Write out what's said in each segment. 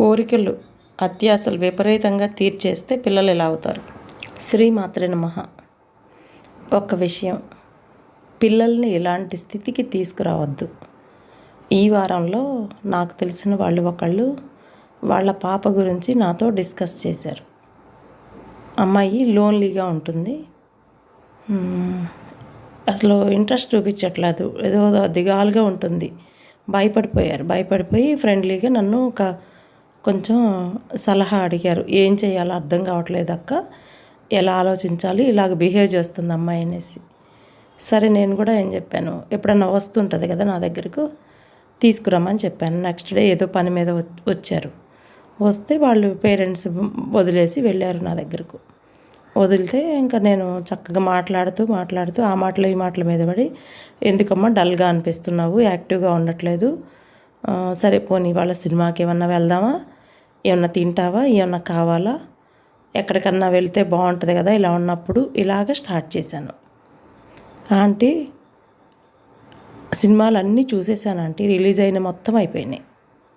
కోరికలు అత్యాశలు విపరీతంగా తీర్చేస్తే పిల్లలు ఎలా అవుతారు. శ్రీమాత్రే నమః. ఒక విషయం పిల్లల్ని ఇలాంటి స్థితికి తీసుకురావద్దు. ఈ వారంలో నాకు తెలిసిన వాళ్ళు ఒకళ్ళు వాళ్ళ పాప గురించి నాతో డిస్కస్ చేశారు. అమ్మాయి లోన్లీగా ఉంటుంది. అసలు ఇంట్రెస్ట్ చూపించట్లేదు. ఏదో దిగాలుగా ఉంటుంది. భయపడిపోయారు. భయపడిపోయి ఫ్రెండ్లీగా నన్ను ఒక కొంచెం సలహా అడిగారు. ఏం చేయాలో అర్థం కావట్లేదు అక్క. ఎలా ఆలోచించాలి? ఇలాగ బిహేవ్ చేస్తుంది అమ్మాయి అనేసి. సరే నేను కూడా ఏం చెప్పాను? ఎప్పుడన్నా వస్తుంటుంది కదా నా దగ్గరకు? తీసుకురమ్మని చెప్పాను. నెక్స్ట్ డే ఏదో పని మీద వచ్చారు. వస్తే వాళ్ళు పేరెంట్స్ వదిలేసి వెళ్ళారు నా దగ్గరకు. వదిలితే ఇంకా నేను చక్కగా మాట్లాడుతూ మాట్లాడుతూ ఆ మాటలు ఈ మాటల మీద పడి ఎందుకమ్మా డల్గా అనిపిస్తున్నావు? యాక్టివ్గా ఉండట్లేదు. సరే పోనీ వాళ్ళ సినిమాకి ఏమన్నా వెళ్దామా? ఏమన్నా తింటావా? ఏమన్నా కావాలా? ఎక్కడికన్నా వెళ్తే బాగుంటుంది కదా ఇలా ఉన్నప్పుడు ఇలాగ స్టార్ట్ చేశాను. ఆంటీ సినిమాలు అన్నీ చూసేసాను ఆంటీ. రిలీజ్ అయిన మొత్తం అయిపోయినాయి.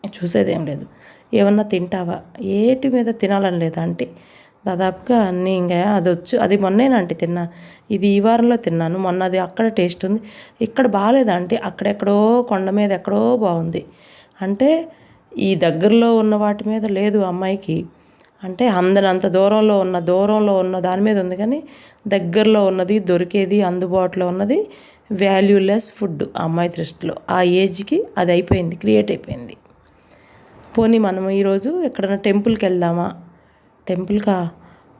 చూసేదేం లేదు. ఏమన్నా తింటావా? ఏటి మీద తినాలని లేదా ఆంటీ. దాదాపుగా అన్నీ ఇంకా అది వచ్చు. అది మొన్నేనంటే తిన్నా? ఇది ఈ వారంలో తిన్నాను. మొన్న అది అక్కడ టేస్ట్ ఉంది. ఇక్కడ బాగాలేదంటే అక్కడెక్కడో కొండ మీద ఎక్కడో బాగుంది. అంటే ఈ దగ్గరలో ఉన్న వాటి మీద లేదు అమ్మాయికి. అంటే అందరి అంత దూరంలో ఉన్న దూరంలో ఉన్న దాని మీద ఉంది కానీ దగ్గరలో ఉన్నది దొరికేది అందుబాటులో ఉన్నది వాల్యూలెస్ ఫుడ్ అమ్మాయి దృష్టిలో ఆ ఏజ్కి అది అయిపోయింది. క్రియేట్ అయిపోయింది. పోనీ మనం ఈరోజు ఎక్కడైనా టెంపుల్కి వెళ్దామా? టెంపుల్కా?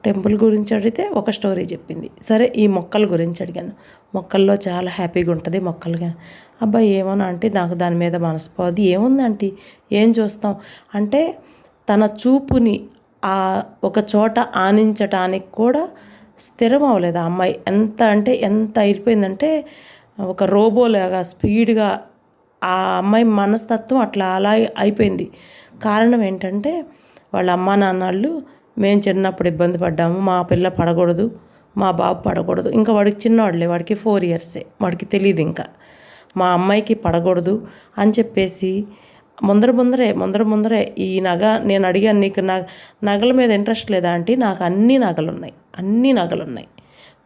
టెంపుల్ గురించి అడిగితే ఒక స్టోరీ చెప్పింది. సరే ఈ మొక్కల గురించి అడిగాను. మొక్కల్లో చాలా హ్యాపీగా ఉంటుంది మొక్కలుగా. అబ్బాయి ఏమోనా అంటే నాకు దాని మీద మనసు పోదు ఏం చూస్తాం? అంటే తన చూపుని ఆ ఒక చోట ఆనించటానికి కూడా స్థిరం అవ్వలేదు ఆ అమ్మాయి. ఎంత అంటే ఎంత అయిపోయిందంటే ఒక రోబోలాగా స్పీడ్గా ఆ అమ్మాయి మనస్తత్వం అట్లా అలా అయిపోయింది. కారణం ఏంటంటే వాళ్ళ అమ్మా నాన్నళ్ళు మేము చిన్నప్పుడు ఇబ్బంది పడ్డాము. మా పిల్ల పడకూడదు మా బాబు పడకూడదు. ఇంకా వాడికి చిన్నవాడులే వాడికి ఫోర్ ఇయర్సే వాడికి తెలియదు ఇంకా. మా అమ్మాయికి పడకూడదు అని చెప్పేసి ముందర ముందరే ముందర ముందరే ఈ నగ నేను అడిగాను నీకు నగ నగల మీద ఇంట్రెస్ట్ లేదా అంటే నాకు అన్ని నగలు ఉన్నాయి అన్ని నగలు ఉన్నాయి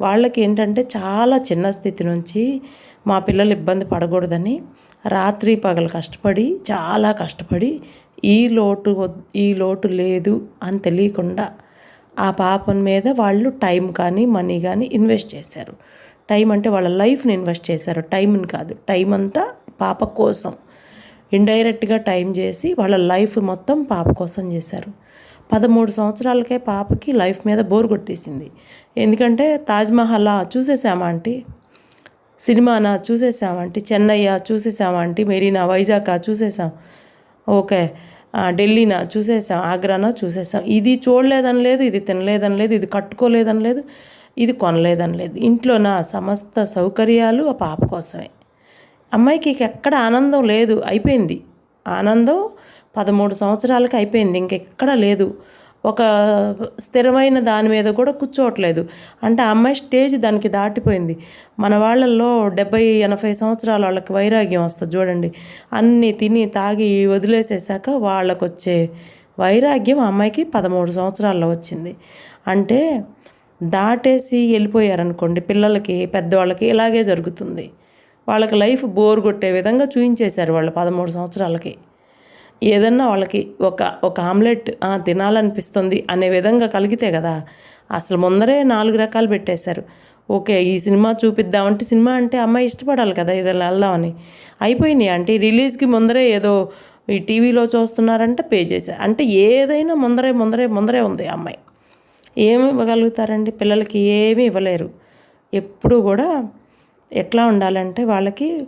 వాళ్ళకి ఏంటంటే చాలా చిన్న స్థితి నుంచి మా పిల్లలు ఇబ్బంది పడకూడదని రాత్రి పగలు కష్టపడి చాలా కష్టపడి ఈ లోటు ఈ లోటు లేదు అని తెలియకుండా ఆ పాపం మీద వాళ్ళు టైం కానీ మనీ కానీ ఇన్వెస్ట్ చేశారు. టైం అంటే వాళ్ళ లైఫ్ని ఇన్వెస్ట్ చేశారు. టైంని కాదు. టైం అంతా పాప కోసం. ఇండైరెక్ట్గా టైం చేసి వాళ్ళ లైఫ్ మొత్తం పాప కోసం చేశారు. పదమూడు సంవత్సరాలకే పాపకి లైఫ్ మీద బోర్ కొట్టేసింది. ఎందుకంటే తాజ్మహల్ చూసేసామా ఆంటీ? సినిమానా చూసేసామంటే చెన్నయ్య చూసేసామంటే మెరీనా వైజాగ్ చూసేసాం ఓకే. ఢిల్లీనా? చూసేసాం ఆగ్రానా? చూసేసాం ఇది చూడలేదని లేదు ఇది తినలేదని లేదు ఇది కట్టుకోలేదని లేదు ఇది కొనలేదని లేదు. ఇంట్లో నా సమస్త సౌకర్యాలు ఆ పాప కోసమే. అమ్మాయికి ఎక్కడ ఆనందం లేదు. అయిపోయింది. ఆనందం పదమూడు సంవత్సరాలకి అయిపోయింది. ఇంకెక్కడ లేదు. ఒక స్థిరమైన దాని మీద కూడా కూర్చోవట్లేదు. అంటే అమ్మాయి స్టేజ్ దానికి దాటిపోయింది. మన వాళ్ళల్లో డెబ్బై ఎనభై సంవత్సరాల వాళ్ళకి వైరాగ్యం వస్తుంది చూడండి. అన్నీ తిని తాగి వదిలేసేసాక వాళ్ళకు వచ్చే వైరాగ్యం అమ్మాయికి పదమూడు సంవత్సరాల్లో వచ్చింది. అంటే దాటేసి వెళ్ళిపోయారనుకోండి పిల్లలకి పెద్దవాళ్ళకి ఇలాగే జరుగుతుంది. వాళ్ళకి లైఫ్ బోర్ కొట్టే విధంగా చూయించేశారు వాళ్ళు పదమూడు సంవత్సరాలకి. ఏదన్నా వాళ్ళకి ఒక ఒక ఆమ్లెట్ తినాలనిపిస్తుంది అనే విధంగా కలిగితే కదా అసలు ముందరే నాలుగు రకాలు పెట్టేశారు. ఓకే ఈ సినిమా చూపిద్దామంటే సినిమా అంటే అమ్మాయి ఇష్టపడాలి కదా ఏదైనా వెళ్దామని. అయిపోయినాయి. అంటే రిలీజ్కి ముందరే ఏదో ఈ టీవీలో చూస్తున్నారంటే పే చేశారు అంటే ఏదైనా ముందరే ముందరే ముందరే ఉంది అమ్మాయి. ఏమి ఇవ్వగలుగుతారండి? పిల్లలకి ఏమీ ఇవ్వలేరు. ఎప్పుడు కూడా ఎట్లా ఉండాలంటే వాళ్ళకి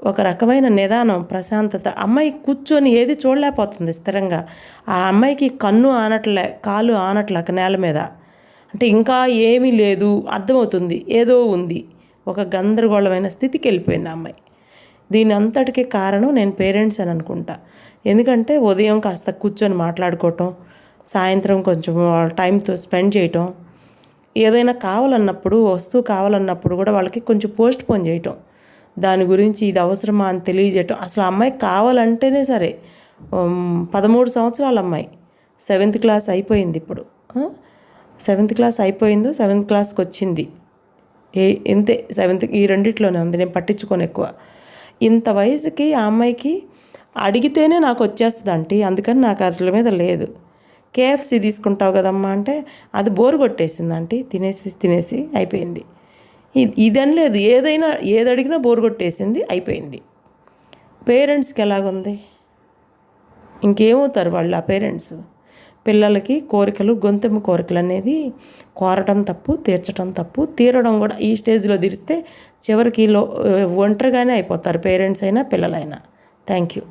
ఒక రకమైన నిదానం ప్రశాంతత. అమ్మాయి కూర్చొని ఏది చూడలేకపోతుంది స్థిరంగా. ఆ అమ్మాయికి కన్ను ఆనట్లే కాలు ఆనట్లే నేల మీద. అంటే ఇంకా ఏమీ లేదు అర్థమవుతుంది ఏదో ఉంది. ఒక గందరగోళమైన స్థితికి వెళ్ళిపోయింది అమ్మాయి. దీని అంతటికీ కారణం నేను పేరెంట్స్ అని అనుకుంటా. ఎందుకంటే ఉదయం కాస్త కూర్చొని మాట్లాడుకోవటం సాయంత్రం కొంచెం టైంతో స్పెండ్ చేయటం ఏదైనా కావాలన్నప్పుడు వస్తువు కావాలన్నప్పుడు కూడా వాళ్ళకి కొంచెం పోస్ట్ పోన్ చేయటం. దాని గురించి ఇది అవసరమా అని తెలియజేయటం. అసలు ఆ అమ్మాయి కావాలంటేనే సరే పదమూడు సంవత్సరాల అమ్మాయి. సెవెంత్ క్లాస్ అయిపోయింది ఇప్పుడు. సెవెంత్ క్లాస్ అయిపోయిందో సెవెంత్ క్లాస్కి వచ్చింది. ఏ ఇంతే సెవెంత్ ఈ రెండిట్లోనే ఉంది నేను పట్టించుకోను ఎక్కువ. ఇంత వయసుకి ఆ అమ్మాయికి అడిగితేనే నాకు వచ్చేస్తుంది ఆంటీ అందుకని నాకు అట్ల మీద లేదు. కేఎఫ్సి తీసుకుంటావు కదమ్మా అంటే అది బోరు కొట్టేసింది ఆంటీ తినేసి తినేసి అయిపోయింది. ఇదని లేదు. ఏదైనా ఏది అడిగినా బోరు కొట్టేసింది అయిపోయింది. పేరెంట్స్కి ఎలాగుంది? ఇంకేమవుతారు వాళ్ళు ఆ పేరెంట్స్? పిల్లలకి కోరికలు గొంతెమ్మ కోరికలు అనేది కోరటం తప్పు తీర్చడం తప్పు తీరడం కూడా ఈ స్టేజ్లో తీరిస్తే చివరికి లో ఒంటరిగానే అయిపోతారు పేరెంట్స్ అయినా పిల్లలైనా. Thank you.